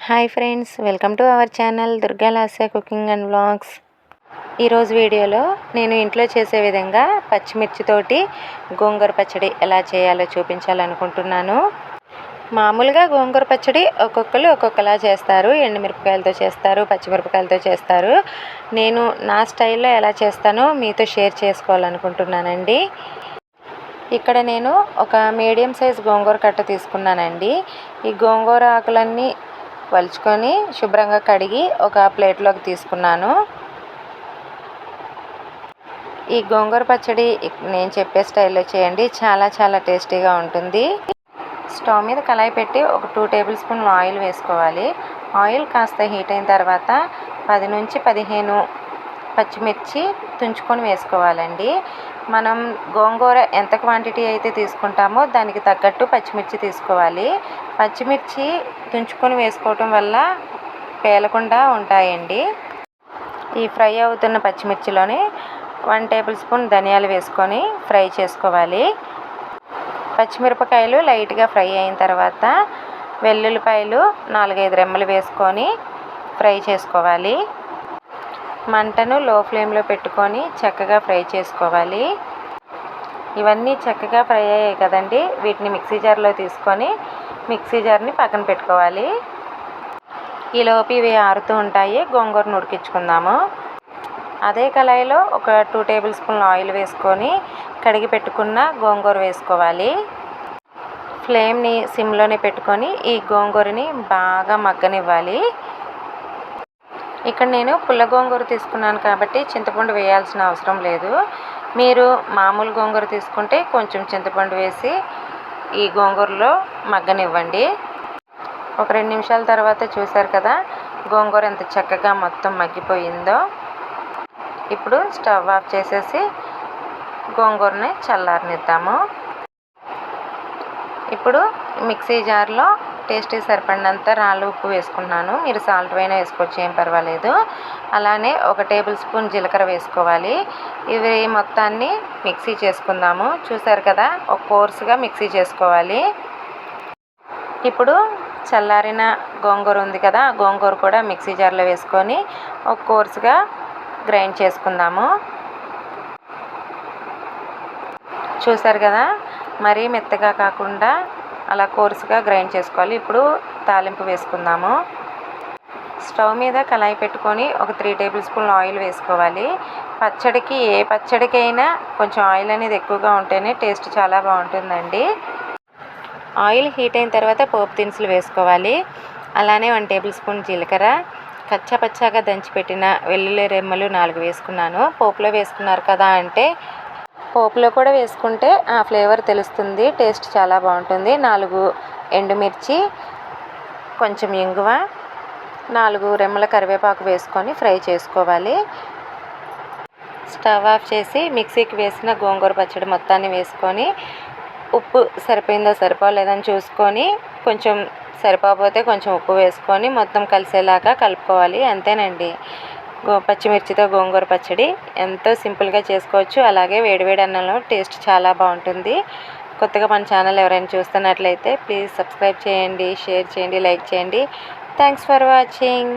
Hi friends welcome to our channel Durga Lasya cooking and blogs ఈరోజు వీడియోలో నేను ఇంట్లో చేసే విధంగా పచ్చిమిర్చితోటి గోంగూర పచ్చడి ఎలా చేయాలో చూపించాలనుకుంటున్నాను. మామూలుగా గోంగూర పచ్చడి ఒక్కొక్కరు ఒక్కొక్కలా చేస్తారు. ఎండుమిరపకాయలతో చేస్తారు పచ్చిమిరపకాయలతో చేస్తారు. నేను నా స్టైల్లో ఎలా చేస్తానో మీతో షేర్ చేసుకోవాలనుకుంటున్నానండి. ఇక్కడ నేను ఒక మీడియం సైజ్ గోంగూర కట్ట తీసుకున్నానండి. ఈ గోంగూర ఆకులన్నీ వలుచుకొని శుభ్రంగా కడిగి ఒక ప్లేట్లోకి తీసుకున్నాను. ఈ గోంగూర పచ్చడి నేను చెప్పే స్టైల్లో చేయండి. చాలా చాలా టేస్టీగా ఉంటుంది. స్టవ్ మీద కళాయి పెట్టి ఒక టూ టేబుల్ స్పూన్ ఆయిల్ వేసుకోవాలి. ఆయిల్ కాస్త హీట్ అయిన తర్వాత పది నుంచి పదిహేను పచ్చిమిర్చి తుంచుకొని వేసుకోవాలండి. మనం గోంగూర ఎంత క్వాంటిటీ అయితే తీసుకుంటామో దానికి తగ్గట్టు పచ్చిమిర్చి తీసుకోవాలి. పచ్చిమిర్చి తుంచుకొని వేసుకోవటం వల్ల పేలకుండా ఉంటాయండి. ఈ ఫ్రై అవుతున్న పచ్చిమిర్చిలోని వన్ టేబుల్ స్పూన్ ధనియాలు వేసుకొని ఫ్రై చేసుకోవాలి. పచ్చిమిరపకాయలు లైట్గా ఫ్రై అయిన తర్వాత వెల్లుల్లిపాయలు నాలుగైదు రెమ్మలు వేసుకొని ఫ్రై చేసుకోవాలి. మంటను లో ఫ్లేమ్లో పెట్టుకొని చక్కగా ఫ్రై చేసుకోవాలి. ఇవన్నీ చక్కగా ఫ్రై అయ్యాయి కదండి. వీటిని మిక్సీ జార్లో తీసుకొని మిక్సీ జార్ని పక్కన పెట్టుకోవాలి. ఈలోపు ఇవి ఆరుతూ ఉంటాయి. గోంగూరను ఉడికించుకుందాము. అదే కళాయిలో ఒక టూ టేబుల్ స్పూన్ ఆయిల్ వేసుకొని కడిగి పెట్టుకున్న గోంగూర వేసుకోవాలి. ఫ్లేమ్ని సిమ్లోనే పెట్టుకొని ఈ గోంగూరని బాగా మగ్గనివ్వాలి. ఇక్కడ నేను పుల్ల గోంగూర తీసుకున్నాను కాబట్టి చింతపండు వేయాల్సిన అవసరం లేదు. మీరు మామూలు గోంగూర తీసుకుంటే కొంచెం చింతపండు వేసి ఈ గోంగూరలో మగ్గనివ్వండి. ఒక రెండు నిమిషాల తర్వాత చూసారు కదా గోంగూర ఎంత చక్కగా మొత్తం మగ్గిపోయిందో. ఇప్పుడు స్టవ్ ఆఫ్ చేసేసి గోంగూరని చల్లారనిద్దాము. ఇప్పుడు మిక్సీ జార్లో టేస్ట్ సరిపడినంత రాళ్ళు ఉప్పు వేసుకున్నాను. మీరు సాల్ట్ అయినా వేసుకోవచ్చు ఏం పర్వాలేదు. అలానే ఒక టేబుల్ స్పూన్ జీలకర్ర వేసుకోవాలి. ఇవి మొత్తాన్ని మిక్సీ చేసుకుందాము. చూసారు కదా ఒక కోర్సుగా మిక్సీ చేసుకోవాలి. ఇప్పుడు చల్లారిన గోంగూర ఉంది కదా గోంగూర కూడా మిక్సీ జార్లో వేసుకొని ఒక కోర్సుగా గ్రైండ్ చేసుకుందాము. చూసారు కదా మరీ మెత్తగా కాకుండా అలా కోర్సుగా గ్రైండ్ చేసుకోవాలి. ఇప్పుడు తాలింపు వేసుకుందాము. స్టవ్ మీద కళాయి పెట్టుకొని ఒక త్రీ టేబుల్ స్పూన్ ఆయిల్ వేసుకోవాలి. పచ్చడికి ఏ పచ్చడికైనా కొంచెం ఆయిల్ అనేది ఎక్కువగా ఉంటేనే టేస్ట్ చాలా బాగుంటుందండి. ఆయిల్ హీట్ అయిన తర్వాత పోపు దినుసులు వేసుకోవాలి. అలానే వన్ టేబుల్ స్పూన్ జీలకర్ర. కచ్చాపచ్చాగా దంచిపెట్టిన వెల్లుల్లి రెమ్మలు నాలుగు వేసుకున్నాను. పోపులో వేసుకున్నారు కదా అంటే పోపులో కూడా వేసుకుంటే ఆ ఫ్లేవర్ తెలుస్తుంది టేస్ట్ చాలా బాగుంటుంది. నాలుగు ఎండుమిర్చి కొంచెం ఇంగువ నాలుగు రెమ్మల కరివేపాకు వేసుకొని ఫ్రై చేసుకోవాలి. స్టవ్ ఆఫ్ చేసి మిక్సీకి వేసిన గోంగూర పచ్చడి మొత్తాన్ని వేసుకొని ఉప్పు సరిపోయిందో సరిపోలేదని చూసుకొని కొంచెం సరిపోతే కొంచెం ఉప్పు వేసుకొని మొత్తం కలిసేలాగా కలుపుకోవాలి అంతేనండి. పచ్చిమిర్చితో గోంగూర పచ్చడి. ఎంతో సింపుల్గా చేసుకోవచ్చు. అలాగే వేడివేడి అన్నంలో టేస్ట్ చాలా బాగుంటుంది. కొత్తగా మన ఛానల్ ఎవరైనా చూస్తున్నట్లయితే ప్లీజ్ సబ్స్క్రైబ్ చేయండి షేర్ చేయండి లైక్ చేయండి. Thanks for watching.